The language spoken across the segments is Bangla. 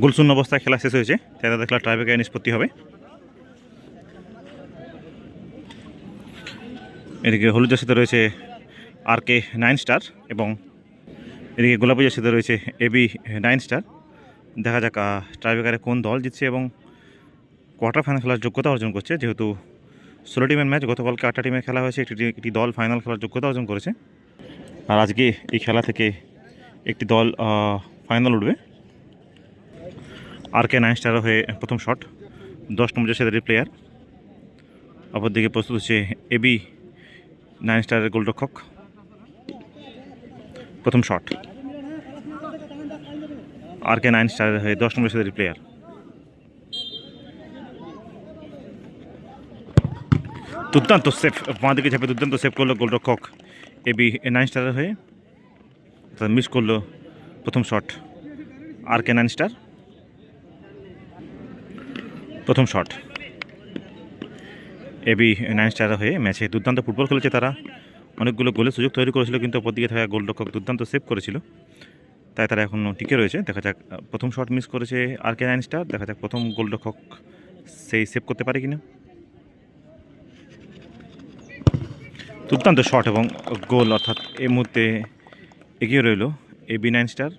গোলশূন্য অবস্থায় খেলা শেষ হয়েছে তাই তাদের খেলা ট্রাইবেকারে নিষ্পত্তি হবে। এদিকে হলুদ জার্সিতে রয়েছে আর কে নাইন স্টার এবং এদিকে গোলাপি জার্সিতে রয়েছে এবি নাইন স্টার দেখা যাক ট্রাইবেকারে কোন দল জিতছে এবং কোয়ার্টার ফাইনাল খেলার যোগ্যতা অর্জন করছে। যেহেতু ষোলো টিমের ম্যাচ গতকালকে আটটা টিমের খেলা হয়েছে, একটি একটি দল ফাইনাল খেলার যোগ্যতা অর্জন করেছে। আর আজকে এই খেলা থেকে একটি দল ফাইনাল উঠবে। আর কে নাইন স্টার হয়ে প্রথম শট দশ নম্বর জার্সিদের প্লেয়ার অপরদিকে প্রস্তুত হচ্ছে এবি নাইন স্টারের গোলরক্ষক। প্রথম শট আর কে নাইন স্টারের হয়ে দশ নম্বর সাথে প্লেয়ার দুর্দান্ত সেফ বাঁ দিকে ঝাঁপে দুর্দান্ত সেভ করল গোলরক্ষক এবি নাইন স্টারের হয়ে। মিস করল প্রথম shot R K nine star প্রথম শট। এবি নাইন স্টার হয়ে ম্যাচে দুর্দান্ত ফুটবল খেলেছে তারা। অনেকগুলো গোলের সুযোগ তৈরি করেছিল, কিন্তু অপরদিকে থাকা গোলরক্ষক দুর্দান্ত সেভ করেছিল। তাই তারা এখনও টিকে রয়েছে। দেখা যাক প্রথম শট মিস করেছে আর কে নাইন স্টার দেখা যাক প্রথম গোলরক্ষক সেই সেভ করতে পারে কিনা। দুর্দান্ত শট এবং গোল অর্থাৎ এই মুহূর্তে এগিয়ে রইল AB nine star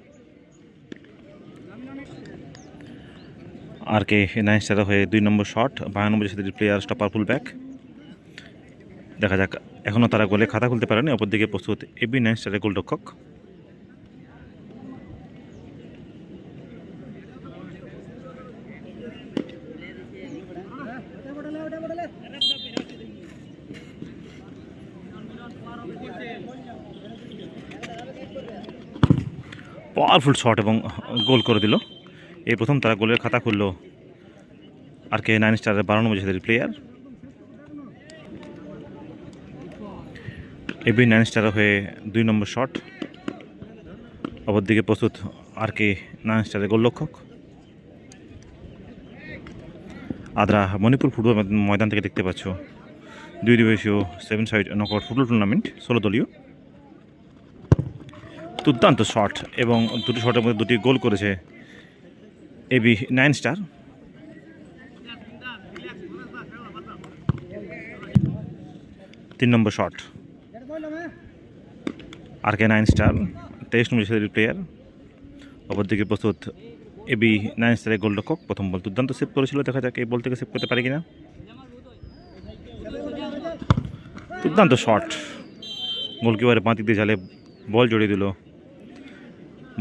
R K nine star হয়ে দুই নম্বর শট বায়ানব্বই সাথে প্লেয়ার স্টপার ফুল ব্যাক দেখা যাক এখনও তারা গোলে খাতা খুলতে পারেনি, অপরদিকে প্রস্তুত এ বি নাইন স্টারের গোলরক্ষক। পাওয়ারফুল শট এবং গোল করে দিল। এই প্রথম তারা গোলের খাতা খুললো আর কে নাইন স্টারের বারো নম্বর জাতীয় প্লেয়ার এবি নাইন স্টার হয়ে দুই নম্বর শট অপরদিকে প্রস্তুত আর কে নাইন স্টারের গোলরক্ষক। আদ্রা মণিপুর ফুটবল ময়দান থেকে দেখতে পাচ্ছ। দুই দিবসীয় seven side knockout football tournament ষোলো দলীয়। দুর্দান্ত শট এবং দুটি শটের মধ্যে দুটি গোল করেছে এবি নাইন স্টার তিন নম্বর shot R K nine star তেইশ নম্বর সাথে প্লেয়ার অপরদিকে প্রস্তুত এবি নাইন স্টারের গোলরক্ষক। প্রথম বল দুর্দান্ত সেভ করেছিল। দেখা যাক এই বল থেকে সেভ করতে পারে কিনা। দুর্দান্ত শট গোলকিপারে বাঁ দিক দিয়ে জালে বল জড়িয়ে দিল।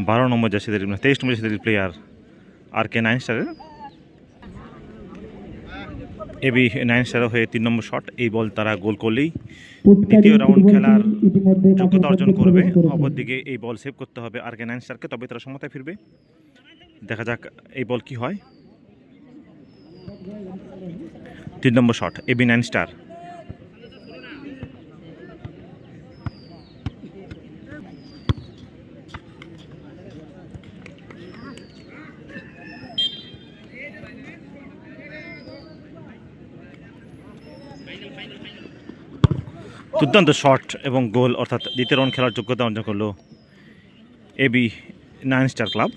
বারো নম্বর যা জার্সিদের, তেইশ নম্বর জার্সিদের প্লেয়ার আর কে নাইন স্টারের? এবি নাইন স্টার হয়ে তিন নম্বর শট এই বল তারা গোল করলেই দ্বিতীয় রাউন্ড খেলার যোগ্যতা অর্জন করবে। অপরদিকে এই বল সেভ করতে হবে আর কে নাইন স্টারকে তবে তারা সমতায় ফিরবে। দেখা যাক এই বল কি হয়। তিন নম্বর শট এবি নাইন স্টার। দুর্দান্ত শট এবং গোল, অর্থাৎ দ্বিতীয় রাউন্ড খেলার যোগ্যতা অর্জন করল এবি নাইন স্টার ক্লাব